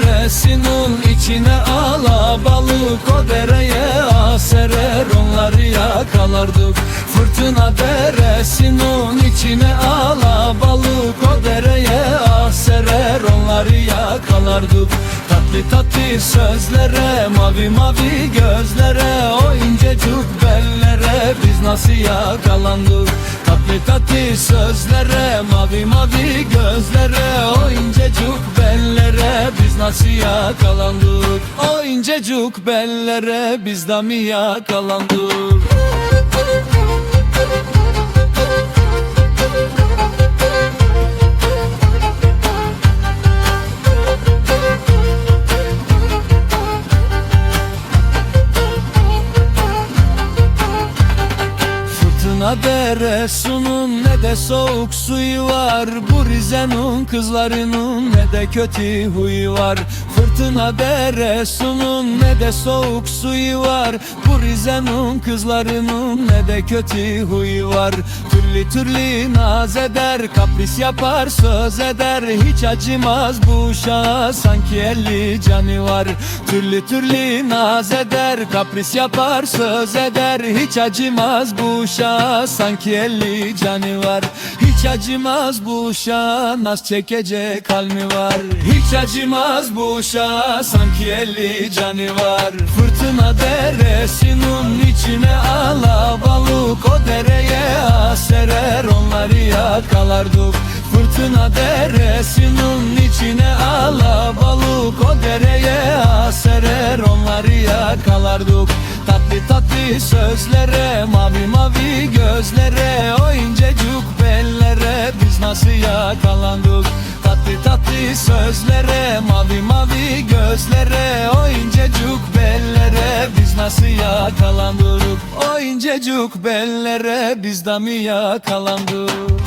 Deresinin içine ala balık o dereye aserer onları yakalardık. Fırtına deresinin içine ala balık o dereye aserer onları yakalardık. Tatlı tatlı sözlere mavi mavi gözlere o incecik bellere biz nasıl yakalandık? Tatlı tatlı sözlere mavi mavi gözlere o incecik nasıl yakalandık O incecik bellere biz de mi yakalandık Fırtına deresunun ne de soğuk suyu var. Bu Rize'nin kızlarının ne de kötü huyu var. Fırtına deresunun ne de soğuk suyu var. Bu Rize'nin kızlarının ne de kötü huyu var. Türlü türlü naz eder kapris yapar söz eder. Hiç acımaz bu uşağa sanki elli canı var. Türlü türlü naz eder kapris yapar söz eder. Hiç acımaz bu uşağa sanki elli canı var. Hiç acımaz bu uşağa naz çekecek halmi var. Hiç acımaz bu uşağa sanki elli canı var. Fırtına deresinin içine ala balık o dereye aserer onları yakalardık Fırtına deresinin içine ala balık o dereye aserer onları yakalardık Tatlı sözlere mavi mavi gözlere o incecik bellere biz nasıl yakalandık? Tatlı tatlı sözlere mavi mavi gözlere o incecik bellere biz nasıl yakalandık? O incecik bellere biz de mi yakalandık